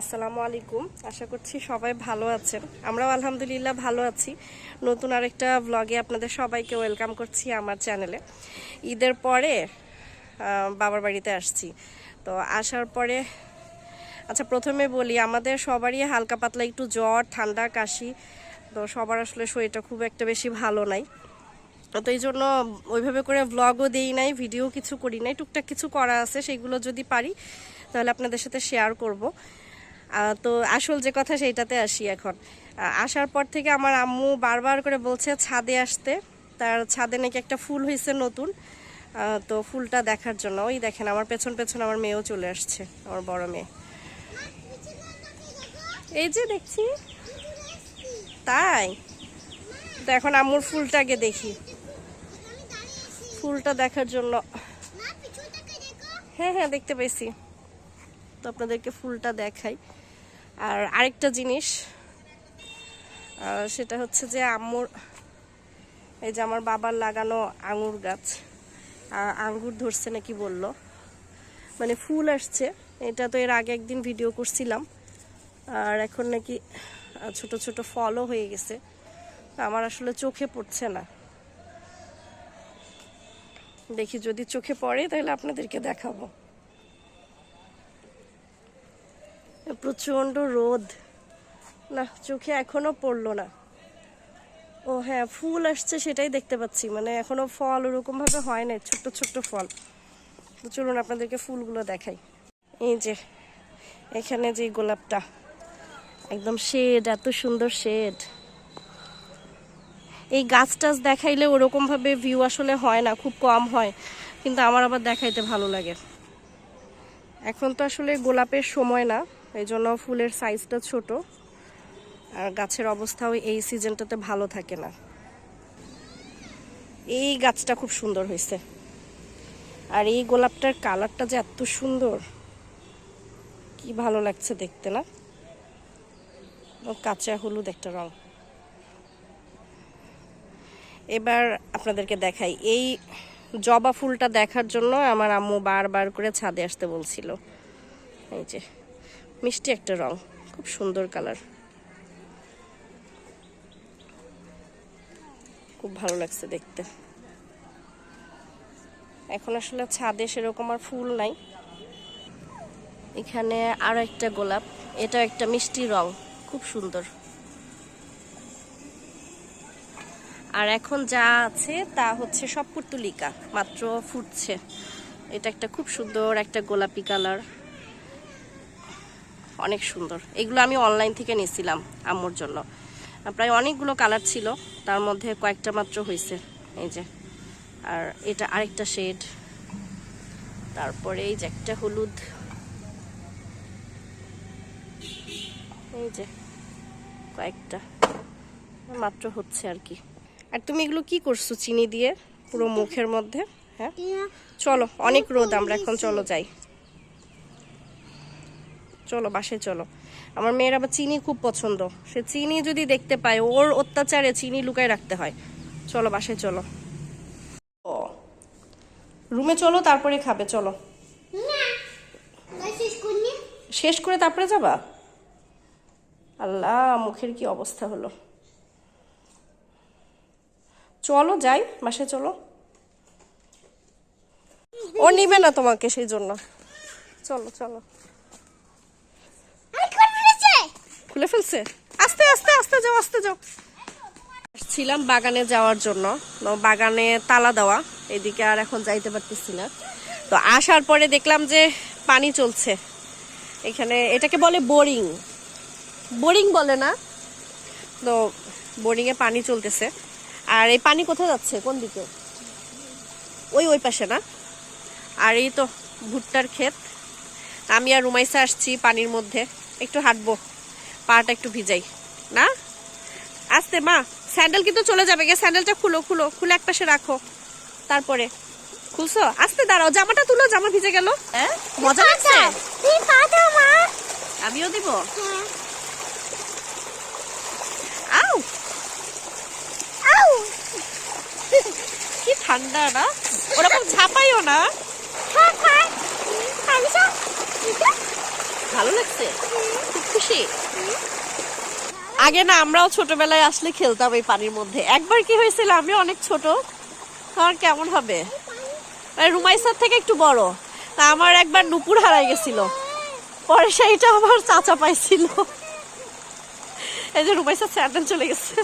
আসসালামু আলাইকুম। আশা করছি সবাই ভালো আছেন। আমরাও আলহামদুলিল্লাহ ভালো আছি। নতুন আরেকটা ব্লগে আপনাদের সবাইকে ওয়েলকাম করছি আমার চ্যানেলে ঈদের পরে বাবার বাড়িতে আসছি। তো আসার পরে আচ্ছা প্রথমে বলি, আমাদের সবারই হালকা পাতলা একটু জ্বর, ঠান্ডা, কাশি। তো সবার আসলে শরীরটা খুব একটা বেশি ভালো নাই। তো এই জন্য ওইভাবে করে ব্লগও দিই নাই ভিডিও কিছু করি নাই। টুকটাক কিছু করা আছে, সেগুলো যদি পারি, তাহলে আপনাদের সাথে শেয়ার করব। তো আসল যে কথা সেইটাতে আসি এখন। আসার পর থেকে আমার আম্মু বারবার করে বলছে, ছাদে আসতে। তার ছাদে নাকি একটা ফুল হয়েছে নতুন। তো ফুলটা দেখার জন্য। ওই দেখেন, আমার পেছন পেছন আমার মেয়েও চলে আসছে, আমার বড় মেয়ে। এই যে দেখছি। তাই? তো এখন আম্মুর ফুলটাকে দেখি। ফুলটা দেখার জন্য। হ্যাঁ হ্যাঁ দেখতে পেয়েছি তো আপনাদেরকে ফুলটা দেখাই। আর আরেকটা জিনিস সেটা হচ্ছে যে আম্মুর, এই যে আমার বাবার লাগানো আঙুর গাছ আঙ্গুর ধরছে নাকি বলল। মানে ফুল আসছে, এটা তো এর আগে একদিন ভিডিও করছিলাম। আর এখন নাকি ছোট ছোট ফলও হয়ে গেছে। আমার আসলে চোখে পড়ছে না। দেখি যদি চোখে পড়ে, তাহলে আপনাদেরকে দেখাবো। প্রচণ্ড রোদ। না, চোখে এখনও পড়ল না। ও হ্যাঁ ফুল আসছে সেটাই দেখতে পাচ্ছি। মানে এখনও ফল ওরকম ভাবে হয় না ছোট্ট ছোট্ট ফল। তো চলুন আপনাদেরকে ফুলগুলো দেখাই। এই যে, এখানে যে গোলাপটা, একদম শেড, এত সুন্দর শেড। এই গাছ টাছ দেখাইলে ওরকম ভাবে ভিউ আসলে হয় না, খুব কম হয়। কিন্তু আমার আবার দেখাইতে ভালো লাগে। এখন তো আসলে গোলাপের সময় না। এই জন্য ফুলের সাইজটা ছোট। আর গাছের অবস্থাও এই সিজনটাতে ভালো থাকে না। এই গাছটা খুব সুন্দর হয়েছে। আর এই গোলাপটার কালারটা যে এত সুন্দর, কি ভালো লাগছে দেখতে না? কাঁচা হলুদ একটা রং। এবার আপনাদেরকে দেখাই, এই জবা ফুলটা দেখার জন্য আমার আম্মু বারবার করে ছাদে আসতে বলছিল। এই যে। মিষ্টি একটা রং, খুব সুন্দর কালার। খুব ভালো লাগছে দেখতে। এখন আসলে ছাদে সেরকম আর ফুল নাই। এখানে আরও একটা গোলাপ এটা একটা মিষ্টি রং, খুব সুন্দর। আর এখন যা আছে তা হচ্ছে সব পুর্তুলিকা, মাত্র ফুটছে। এটা একটা খুব সুন্দর একটা গোলাপি কালার। অনেক সুন্দর। এগুলো আমি অনলাইন থেকে নিয়েছিলাম আম্মুর জন্য। প্রায় অনেকগুলো কালার ছিল, তার মধ্যে কয়েকটা মাত্র হয়েছে। এই যে, আর এটা আরেকটা শেড তারপরে এই যে একটা হলুদ। এই যে, কয়েকটা। মাত্র হচ্ছে আর কি। আর তুমি এগুলো কি করছ, চিনি দিয়ে? পুরো মুখের মধ্যে? হ্যাঁ? চলো, অনেক রোদ, আমরা এখন চলো যাই। চলো বাসে চলো। আমার মেয়ের আবার চিনি খুব পছন্দ। সে চিনি যদি দেখতে পায় ওর অত্যাচারে চিনি লুকায় রাখতে হয়। চলো বাসে চলো। ও। রুমে চলো তারপরে খাবে চলো। শেষ করে তারপরে যাবা? আল্লাহ মুখের কি অবস্থা হলো। চলো যাই বাসে চলো। ও নিবে না তোমাকে সেই জন্য। চলো চলো। খুলে ফেলছে? আস্তে আস্তে আস্তে যাও আস্তে যাও। ছিলাম বাগানে যাওয়ার জন্য। বাগানে তালা দেওয়া। এদিকে আর এখন যাইতে পারতেছি না। তো আসার পরে দেখলাম যে পানি চলছে। এখানে এটাকে বলে বোরিং। বোরিং বলে না? তো বোরিংয়ে পানি চলতেছে। আর এই পানি কোথায় যাচ্ছে? কোন দিকে? ওই ওই পাশে না? আর এই তো ভুট্টার ক্ষেত। আমি আর রুমাইসা আসছি পানির মধ্যে। একটু হাঁটবো। পাটা একটু ভিজাই। না? আস্তে মা স্যান্ডেল কিন্তু চলে যাবে গে স্যান্ডেলটা খুলো খুলো খুলে এক পাশে রাখো। তারপরে খুলছো? আস্তে দাঁড়াও জামাটা তুলো জামা ভিজে গেল। হ্যাঁ? মজা লাগছে? আমিও দিব। আউ। কি ঠান্ডা না? ওরকম ঝাঁপাইও না। ভালো লাগছে? খুব খুশি? আগে না, আমরাও ছোটবেলায় আসলে খেলতাম এই পানির মধ্যে। একবার কি হয়েছিল আমি অনেক ছোট। তখন কেমন হবে? মানে রুমাইসার থেকে একটু বড়। তা আমার একবার নুপুর হারাই গেছিল। পরে সেইটা আমার চাচা পাইছিল। এই যে রুমাইসার স্যান্ডেল চলে গেছে।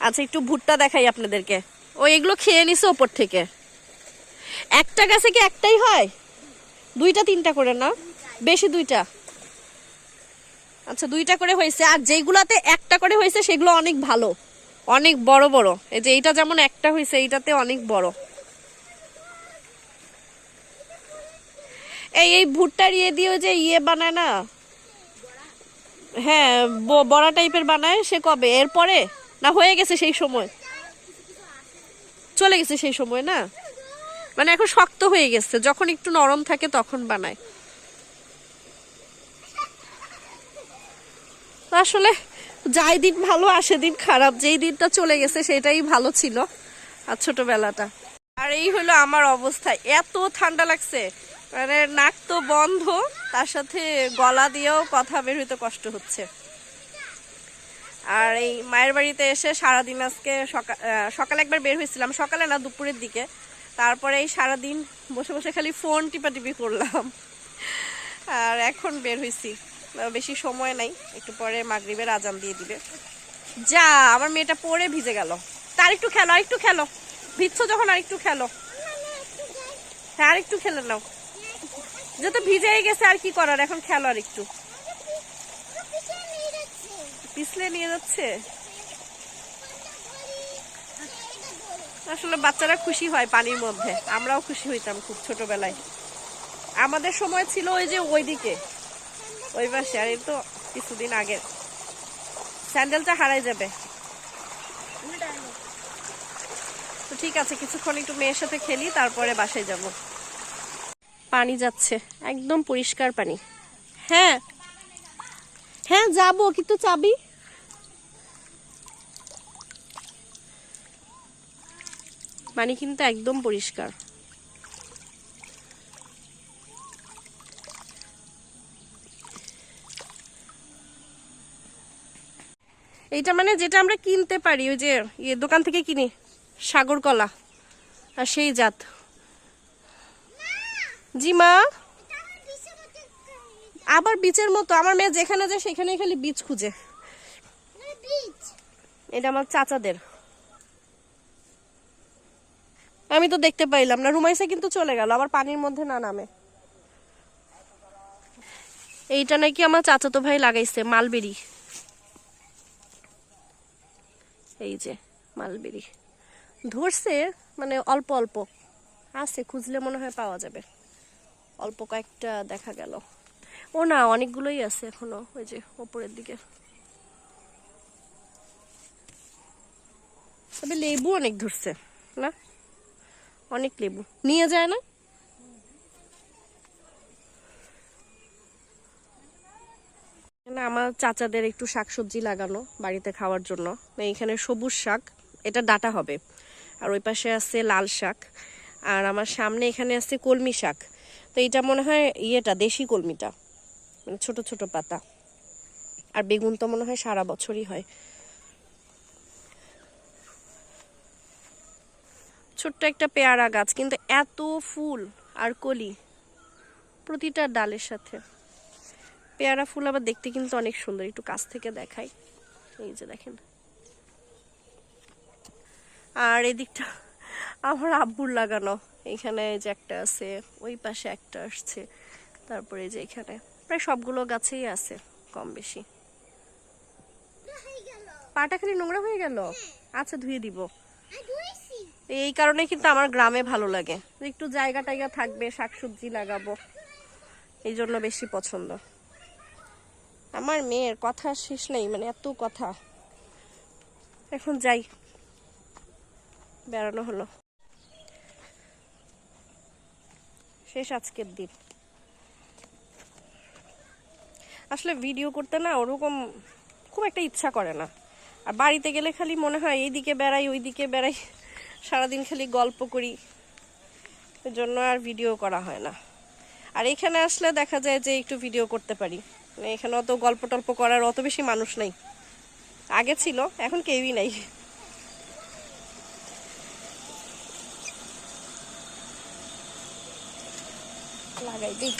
আচ্ছা একটু ভুট্টা দেখাই আপনাদেরকে। ও এগুলো খেয়ে নিছে ওপর থেকে। একটা গাছে কি একটাই হয়? দুইটা, তিনটা করে না? বেশি দুইটা। আচ্ছা দুইটা করে হয়েছে। আর যেইগুলাতে একটা করে হয়েছে, সেগুলো অনেক ভালো। অনেক বড় বড়। এই যে এইটা যেমন একটা হয়েছে, এইটাতে অনেক বড়। এই এই ভুট্টার ইয়ে দিয়ে যে ইয়ে বানায় না? হ্যাঁ বড়া টাইপের বানায়, সে কবে? এরপরে? না, হয়ে গেছে সেই সময়। চলে গেছে সেই সময়, না? মানে এখন শক্ত হয়ে গেছে। যখন একটু নরম থাকে, তখন বানায়। আসলে যাই দিন ভালো আসে দিন খারাপ, যেই দিনটা চলে গেছে সেটাই ভালো ছিল আর ছোটবেলাটা। আর এই হলো আমার অবস্থা, এত ঠান্ডা লাগছে মানে নাক তো বন্ধ, তার সাথে গলা দিয়েও কথা বের হইতে কষ্ট হচ্ছে। আর এই মায়ের বাড়িতে এসে সারাদিন আজকে সকাল সকালে একবার বের হয়েছিলাম, সকালে না, দুপুরের দিকে। তারপরে এই সারাদিন বসে বসে খালি ফোন টিপাটিপি করলাম। আর এখন বের হয়েছি বেশি সময় নাই। একটু পরে মাগরিবের আজান দিয়ে দিবে। যা, আমার মেয়েটা পরে ভিজে গেল। তার একটু খেলো, আর একটু খেলো। ভিজছো যখন, আর একটু খেলো। হ্যাঁ আর একটু খেলে নাও। যেহেতু ভিজেই গেছে, আর কি করার? এখন খেলো আর একটু। পিছলে নিয়ে যাচ্ছে? আসলে বাচ্চারা খুশি হয় পানির মধ্যে। আমরাও খুশি হইতাম খুব ছোটবেলায়। আমাদের সময় ছিল ওই যে ওইদিকে। ওই পাশে আর তো কিছুদিন আগে। স্যান্ডেলটা হারাই যাবে। তো ঠিক আছে, কিছুক্ষণ একটু মেয়ের সাথে খেলি, তারপরে বাসায় যাব। পানি যাচ্ছে, একদম পরিষ্কার পানি। হ্যাঁ। হ্যাঁ যাব, কিন্তু চাবি? পানি কিন্তু একদম পরিষ্কার। এইটা মানে যেটা আমরা কিনতে পারি, ওই যে ইয়ে দোকান থেকে কিনি, সাগর কলা আর সেই জাত। জি মা? আবার বীজের মতো, আমার মেয়ে যেখানে যায় সেখানে খালি বীজ খুঁজে। এটা আমার চাচাদের। আমি তো দেখতে পাইলাম না, রুমাইসা কিন্তু চলে গেল, আবার পানির মধ্যে না নামে। এইটা নাকি আমার চাচাতো ভাই লাগাইছে, মালবেরি। এই যে মালবেরি। ধরছে মানে অল্প অল্প। আছে, খুঁজলে মনে হয় পাওয়া যাবে। অল্প কয়েকটা দেখা গেল। ও না, অনেকগুলোই আছে এখনও, ওই যে ওপরের দিকে। তবে লেবু অনেক ধরছে, না? অনেক লেবু। নিয়ে যায় না না আমার চাচাদের একটু শাকসবজি লাগানো বাড়িতে খাওয়ার জন্য। এইখানে সবুজ শাক, এটা ডাটা হবে। আর ওই পাশে আছে লাল শাক। আর আমার সামনে এখানে আছে কলমি শাক। তো এটা মনে হয় ইয়েটা, দেশি কলমিটা। মানে ছোট ছোট পাতা। আর বেগুন তো মনে হয় সারা বছরই হয়। ছোট্ট একটা পেয়ারা গাছ, কিন্তু এত ফুল আর কলি প্রতিটা ডালের সাথে। পেয়ারা ফুল আবার দেখতে কিন্তু অনেক সুন্দর, একটু কাছ থেকে দেখাই। এই যে দেখেন। আর এদিকটা আমার আব্বুর লাগানো, এখানে যে একটা আছে, ওই পাশে একটা আসছে, তারপরে যে এখানে। প্রায় সবগুলো গাছেই আছে, কম বেশি। পাটা খালি নোংরা হয়ে গেল? আচ্ছা ধুয়ে দিব। এই কারণে কিন্তু আমার গ্রামে ভালো লাগে। একটু জায়গা টাইগা থাকবে, শাকসবজি লাগাবো। এই জন্য বেশি পছন্দ। আমার মেয়ের কথা শেষ নেই মানে এত কথা। এখন যাই। বেড়ানো হলো। শেষ আজকের দিন। আসলে ভিডিও করতে না ওরকম খুব একটা ইচ্ছা করে না। আর বাড়িতে গেলে খালি মনে হয় এইদিকে বেড়াই, ওইদিকে বেড়াই, সারাদিন খালি গল্প করি। এর জন্য আর ভিডিও করা হয় না। আর এখানে আসলে দেখা যায় যে একটু ভিডিও করতে পারি। মানে এখানে অত গল্প টল্প করার অত বেশি মানুষ নাই। আগে ছিল, এখন কেউই নাই। লাগাই দিই।